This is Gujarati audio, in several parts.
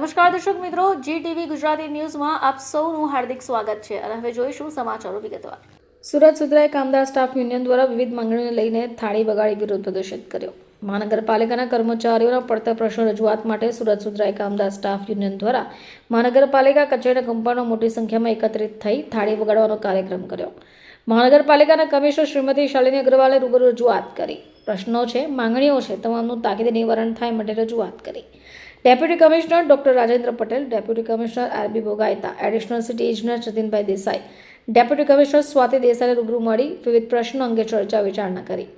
નમસ્કાર દર્શક મિત્રો જી ટીવી ગુજરાતી ન્યૂઝમાં આપ સૌનું હાર્દિક સ્વાગત છે અને હવે જોઈશું સમાચારો વિગતવાર. સુરત સુધરાએ કામદાર સ્ટાફ યુનિયન દ્વારા વિવિધ માંગણીઓને લઈને થાળી બગાડી વિરોધ પ્રદર્શિત કર્યો. મહાનગરપાલિકાના કર્મચારીઓના પડતર પ્રશ્નો રજૂઆત માટે સુરત સુધરાઈ કામદાર સ્ટાફ યુનિયન દ્વારા મહાનગરપાલિકા કચેરીના કમ્પાઉન્ડમાં મોટી સંખ્યામાં એકત્રિત થઈ થાળી વગાડવાનો કાર્યક્રમ કર્યો. મહાનગરપાલિકાના કમિશનર શ્રીમતી શાલિની અગ્રવાલે રૂબરૂ રજૂઆત કરી. પ્રશ્નો છે, માંગણીઓ છે, તમામનું તાકીદે નિવારણ થાય માટે રજૂઆત કરી. Deputy commissioner doctor Rajendra Patel, deputy commissioner R B Bhogayata additional city ઇજનેર જતીનભાઈ દેસાઈ, ડેપ્યુટી કમિશનર સ્વાતિ દેસાઈને રૂબરૂ મળી વિવિધ પ્રશ્નો અંગે ચર્ચા વિચારણા કરી.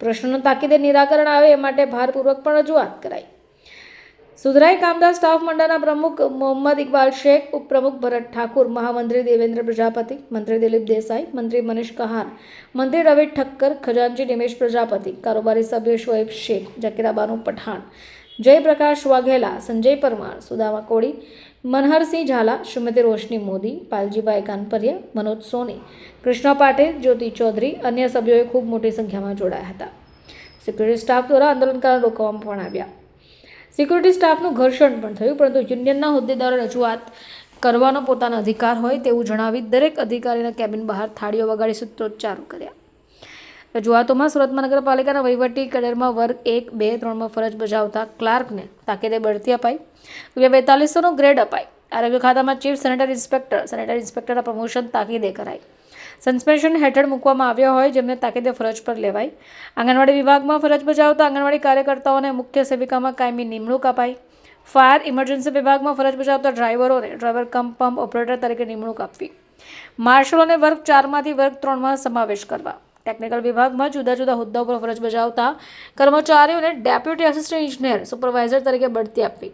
પ્રશ્નોનું તાકીદે નિરાકરણ આવે એ માટે ભારપૂર્વક પણ રજૂઆત કરાઈ. સુધરાઈ કામદાર સ્ટાફ મંડળના પ્રમુખ મોહમ્મદ ઇકબાલ શેખ, ઉપપ્રમુખ ભરત ઠાકુર, મહામંત્રી દેવેન્દ્ર પ્રજાપતિ, મંત્રી દિલીપ દેસાઈ, મંત્રી મનીષ કહાર, મંત્રી રવિ ઠક્કર ખજાનજી નિમેશ પ્રજાપતિ, કારોબારી સભ્ય શોએબ શેખ જકીરાબાનુ પઠાણ જયપ્રકાશ વાઘેલા, સંજય પરમાર, સુદામા કોળી, મનહરસિંહ ઝાલા, શ્રીમતી રોશની મોદી, પાલજીભાઈ કાનપરિયા, મનોજ સોની, કૃષ્ણ પાટીલ, જ્યોતિ ચૌધરી અન્ય સભ્યોએ ખૂબ મોટી સંખ્યામાં જોડાયા હતા. સિક્યુરિટી સ્ટાફ દ્વારા આંદોલનકારો રોકવામાં પણ આવ્યા. સિક્યુરિટી સ્ટાફનું ઘર્ષણ પણ થયું, પરંતુ યુનિયનના હોદ્દેદારો રજૂઆત કરવાનો પોતાનો અધિકાર હોય તેવું જણાવી દરેક અધિકારીના કેબિન બહાર થાળીઓ વગાડી સૂત્રોચ્ચારો કર્યા. રજૂઆતોમાં સુરત મહાનગરપાલિકાના વહીવટી કડરમાં વર્ગ એક, બે, ત્રણમાં ફરજ બજાવતા ક્લાર્કને તાકીદે બઢતી અપાઈ. રૂપિયા બેતાલીસોનો ગ્રેડ અપાઈ. આરોગ્ય ખાતામાં ચીફ સેનેટરી ઇન્સ્પેક્ટર, સેનેટરી ઇન્સ્પેક્ટરના પ્રમોશન તાકીદે કરાઈ. સસ્પેન્શન હેઠળ મૂકવામાં આવ્યા હોય જેમને તાકીદે ફરજ પર લેવાઈ. આંગણવાડી વિભાગમાં ફરજ બજાવતા આંગણવાડી કાર્યકર્તાઓને મુખ્ય સેવિકામાં કાયમી નિમણૂક અપાઈ. ફાયર ઇમરજન્સી વિભાગમાં ફરજ બજાવતા ડ્રાઈવરોને ડ્રાઈવર કમ પંપ ઓપરેટર તરીકે નિમણૂક આપવી. માર્શલોને વર્ગ ચારમાંથી વર્ગ ત્રણમાં સમાવેશ કરવા. ટેકનિકલ વિભાગમાં જુદા જુદા હોદ્દા ઉપર ફરજ બજાવતા કર્મચારીઓને ડેપ્યુટી આસિસ્ટન્ટ ઇજનેર સુપરવાઇઝર તરીકે બઢતી આપવી.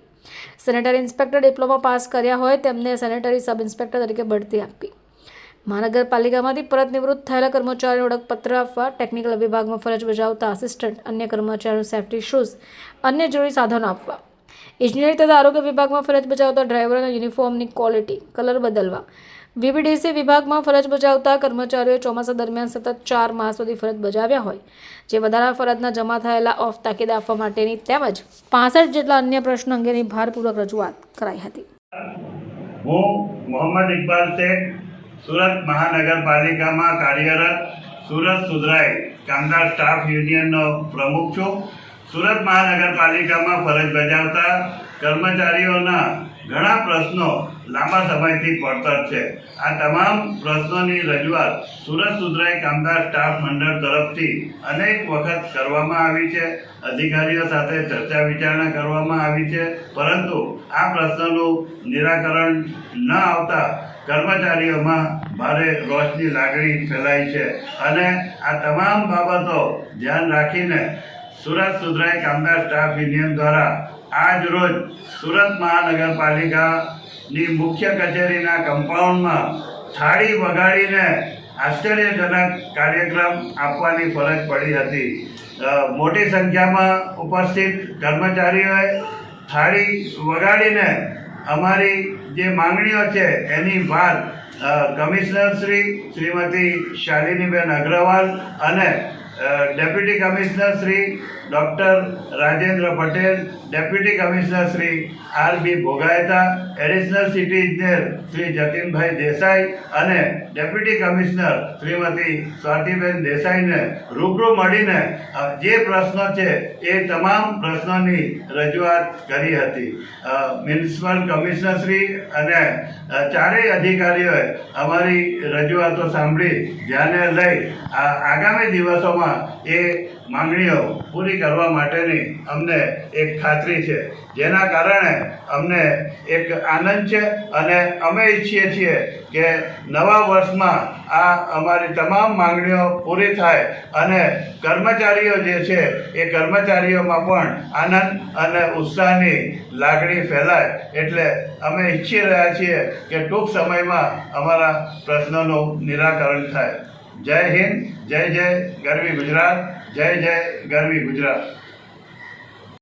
સેનેટરી ઇન્સ્પેક્ટર ડિપ્લોમા પાસ કર્યા હોય તેમને સેનેટરી સબ ઇન્સ્પેક્ટર તરીકે બઢતી આપવી. મહાનગરપાલિકામાંથી પરત નિવૃત્ત થયેલા કર્મચારીને ઓળખપત્ર આપવા ટેકનિકલ વિભાગમાં ફરજ બજાવતા આસિસ્ટન્ટ અન્ય કર્મચારીઓને સેફ્ટી શૂઝ અન્ય જરૂરી સાધનો આપવા. ઇજનેરી તથા આરોગ્ય વિભાગમાં ફરજ બજાવતા ડ્રાઈવરોના યુનિફોર્મની ક્વોલિટી કલર બદલવા. વીબીડીસી વિભાગમાં ફરજ બજાવતા કર્મચારીઓ ચોમાસા દરમિયાન સતત ચાર માસ સુધી ફરજ બજાવ્યા હોય, જે વધારા ફરજના જમા થયેલા ઓફ તાકીદ આપવા માટેની તેમજ પાસઠ જેટલા અન્ય પ્રશ્નો અંગેની ભારપૂર્વક રજૂઆત કરાઈ હતી. હું મોહમ્મદ ઇકબાલ શેખ, સુરત મહાનગરપાલિકામાં કાર્યરત સુરત સુધરાઈ કામદાર સ્ટાફ યુનિયનનો પ્રમુખ છું. સુરત મહાનગરપાલિકામાં ફરજ બજાવતા કર્મચારીઓના ઘણા પ્રશ્નો લાંબા સમયથી પડતર છે. આ તમામ પ્રશ્નોની રજૂઆત સુરત સુધરાઈ કામદાર સ્ટાફ મંડળ તરફથી અનેક વખત કરવામાં આવી છે. અધિકારીઓ સાથે ચર્ચા વિચારણા કરવામાં આવી છે. પરંતુ આ પ્રશ્નોનું નિરાકરણ ન આવતા કર્મચારીઓમાં ભારે રોષની લાગણી ફેલાઈ છે. અને આ તમામ બાબતો ધ્યાન રાખીને સુરત સુધરાઈ કામદાર સ્ટાફ યુનિયન દ્વારા આજ રોજ સુરત મહાનગરપાલિકાની મુખ્ય કચેરીના કમ્પાઉન્ડમાં થાળી વગાડીને આશ્ચર્યજનક કાર્યક્રમ આપવાની ફરજ પડી હતી. મોટી સંખ્યામાં ઉપસ્થિત કર્મચારીઓએ થાળી વગાડીને અમારી જે માંગણીઓ છે એની વાત કમિશનર શ્રી શ્રીમતી શાલિનીબેન અગ્રવાલ અને deputy commissioner Shri doctor Rajendra Patel, deputy commissioner Shri R B Bhogayata additional city ઇજનેર શ્રી જતીનભાઈ દેસાઈ અને ડેપ્યુટી કમિશનર શ્રીમતી સ્વાતિબેન દેસાઈને રૂબરૂ મળીને જે પ્રશ્નો છે એ તમામ પ્રશ્નોની રજૂઆત કરી હતી. મ્યુનિસિપલ કમિશનર શ્રી અને ચારેય અધિકારીઓએ અમારી રજૂઆતો સાંભળી ધ્યાને લઈ આગામી દિવસોમાં એ માંગણીઓ પૂરી કરવા માટેની અમને એક ખાતરી છે. જેના કારણે અમને એક આનંદ છે અને અમે ઈચ્છીએ છીએ કે નવા વર્ષમાં આ અમારી તમામ માંગણીઓ પૂરી થાય અને કર્મચારીઓ જે છે એ કર્મચારીઓમાં પણ આનંદ અને ઉત્સાહની લાગણી ફેલાય. એટલે અમે ઈચ્છી રહ્યા છીએ કે ટૂંક સમયમાં અમારા પ્રશ્નોનું નિરાકરણ થાય. જય હિન્દ જય જય ગરવી ગુજરાત જય જય ગરવી ગુજરાત.